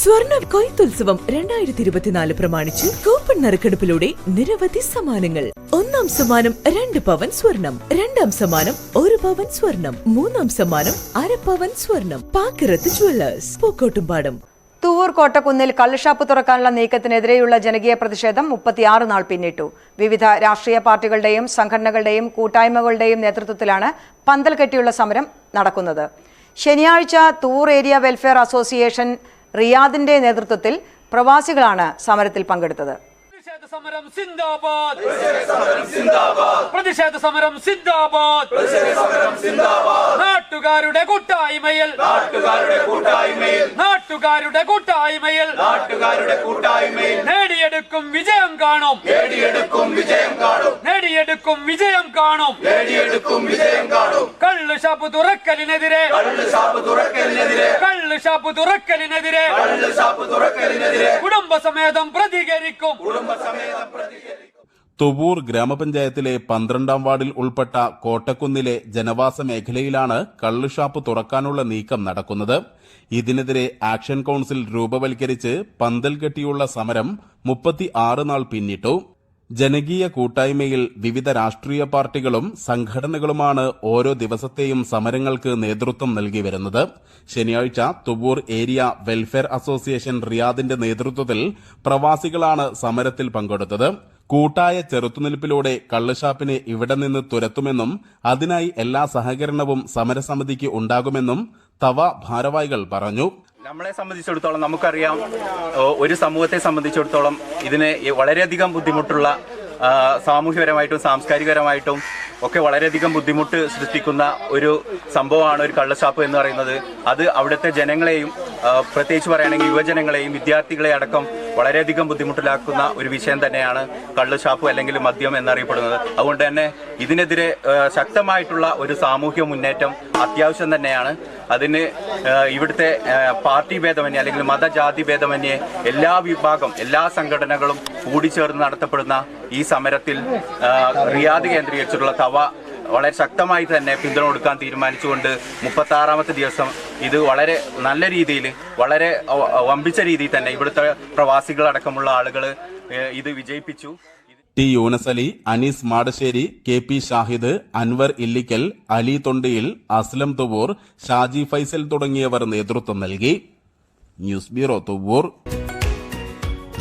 സ്വർണ കൊയ്ത്തുത്സവം രണ്ടായിരത്തി ഇരുപത്തിനാല് പ്രമാണിച്ച് കൂപ്പൺ നറുക്കെടുപ്പിലൂടെ നിരവധി സമ്മാനങ്ങൾ. ഒന്നാം സമ്മാനം രണ്ട് പവൻ സ്വർണം രണ്ടാം സമ്മാനം ഒരു പവൻ സ്വർണം മൂന്നാം സമ്മാനം അര പവൻ സ്വർണം. പാക്കിറത്ത് ജുവല്ലേഴ്സ് പൂക്കോട്ടുംപാടം. തൂവൂർ കോട്ടക്കുന്നിൽ കള്ളുഷാപ്പ് തുറക്കാനുള്ള നീക്കത്തിനെതിരെയുള്ള ജനകീയ പ്രതിഷേധം മുപ്പത്തിയാറ് നാൾ പിന്നിട്ടു. വിവിധ രാഷ്ട്രീയ പാർട്ടികളുടെയും സംഘടനകളുടെയും കൂട്ടായ്മകളുടെയും നേതൃത്വത്തിലാണ് പന്തൽ കെട്ടിയുള്ള സമരം നടക്കുന്നത്. ശനിയാഴ്ച തൂർ ഏരിയ വെൽഫെയർ അസോസിയേഷൻ റിയാദിന്റെ നേതൃത്വത്തിൽ പ്രവാസികളാണ് സമരത്തിൽ പങ്കെടുത്തത്. പ്രതിഷേധ സമരം സിന്ദാബാദ്. പ്രതിഷേധ സമരം സിന്ദാബാദ്. നാട്ടുകാരുടെ കൂട്ടായ്മയിൽ. നാട്ടുകാരുടെ കൂട്ടായ്മയിൽ. നാട്ടുകാരുടെ കൂട്ടായ്മയിൽ നാട്ടുകാരുടെ കൂട്ടായ്മയിൽ നേടിയെടുക്കും വിജയം കാണും. നേടിയെടുക്കും വിജയം കാണും. നേടിയെടുക്കും വിജയം കാണും. നേടിയെടുക്കും വിജയം ഷാപ്പ് തുറക്കലിനെതിരെ. കള്ള് ഷാപ്പ് തുറക്കലിനെതിരെ. കള്ള് ഷാപ്പ് തുറക്കലിനെതിരെ. കള്ള് ഷാപ്പ് തുറക്കലിനെതിരെ. കുടുംബസമേതം പ്രതികരിക്കും. കുടുംബസമേതം പ്രതികരിക്കും. തുവൂർ ഗ്രാമപഞ്ചായത്തിലെ പന്ത്രണ്ടാം വാർഡിൽ ഉൾപ്പെട്ട കോട്ടക്കുന്നിലെ ജനവാസ മേഖലയിലാണ് കള്ളുഷാപ്പ് തുറക്കാനുള്ള നീക്കം നടക്കുന്നത്. ഇതിനെതിരെ ആക്ഷൻ കൌൺസിൽ രൂപവൽക്കരിച്ച് പന്തൽ കെട്ടിയുള്ള സമരം മുപ്പത്തി ആറ് നാൾ പിന്നിട്ടു. ജനകീയ കൂട്ടായ്മയിൽ വിവിധ രാഷ്ട്രീയ പാർട്ടികളും സംഘടനകളുമാണ് ഓരോ ദിവസത്തെയും സമരങ്ങൾക്ക് നേതൃത്വം നൽകി വരുന്നത്. ശനിയാഴ്ച തുബൂർ ഏരിയ വെൽഫെയർ അസോസിയേഷൻ റിയാദിന്റെ നേതൃത്വത്തിൽ പ്രവാസികളാണ് സമരത്തിൽ പങ്കെടുത്തത്. കൂട്ടായ ചെറുത്തുനിൽപ്പിലൂടെ കള്ളുഷാപ്പിനെ ഇവിടെ നിന്ന് തുരത്തുമെന്നും അതിനായി എല്ലാ സഹകരണവും സമരസമിതിക്ക് ഉണ്ടാകുമെന്നും തവ ഭാരവാഹികൾ പറഞ്ഞു. നമ്മളെ സംബന്ധിച്ചിടത്തോളം നമുക്കറിയാം ഒരു സമൂഹത്തെ സംബന്ധിച്ചിടത്തോളം ഇതിന് വളരെയധികം ബുദ്ധിമുട്ടുള്ള സാമൂഹ്യപരമായിട്ടും സാംസ്കാരികപരമായിട്ടും ഒക്കെ വളരെയധികം ബുദ്ധിമുട്ട് സൃഷ്ടിക്കുന്ന ഒരു സംഭവമാണ് ഒരു കള്ളഷാപ്പ് എന്ന് പറയുന്നത്. അത് അവിടുത്തെ ജനങ്ങളെയും പ്രത്യേകിച്ച് പറയുകയാണെങ്കിൽ യുവജനങ്ങളെയും വിദ്യാർത്ഥികളെ അടക്കം വളരെയധികം ബുദ്ധിമുട്ടിലാക്കുന്ന ഒരു വിഷയം തന്നെയാണ് കള്ളുഷാപ്പ് അല്ലെങ്കിൽ മദ്യം എന്നറിയപ്പെടുന്നത്. അതുകൊണ്ട് തന്നെ ഇതിനെതിരെ ശക്തമായിട്ടുള്ള ഒരു സാമൂഹ്യ മുന്നേറ്റം അത്യാവശ്യം തന്നെയാണ്. അതിന് ഇവിടുത്തെ പാർട്ടി ഭേദമന്യേ അല്ലെങ്കിൽ മതജാതി ഭേദമന്യേ എല്ലാ വിഭാഗം എല്ലാ സംഘടനകളും കൂടിച്ചേർന്ന് നടത്തപ്പെടുന്ന ഈ സമരത്തിൽ റിയാദ് കേന്ദ്രീകരിച്ചിട്ടുള്ള തവ വളരെ ശക്തമായി തന്നെ പിന്തുണ കൊടുക്കാൻ തീരുമാനിച്ചുകൊണ്ട് മുപ്പത്തി ആറാമത്തെ ദിവസം ഇത് വളരെ നല്ല രീതിയിൽ വളരെ വമ്പിച്ച രീതിയിൽ തന്നെ ഇവിടുത്തെ പ്രവാസികളടക്കമുള്ള ആളുകൾ ഇത് വിജയിപ്പിച്ചു. T Younus Ali Anees Madasseri K P Shahid Anwar Illikkal Ali Thondiyil Aslam Thuvvur Shaji Faisal തുടങ്ങിയവർ നേതൃത്വം നൽകി. News bureau Thuvvur.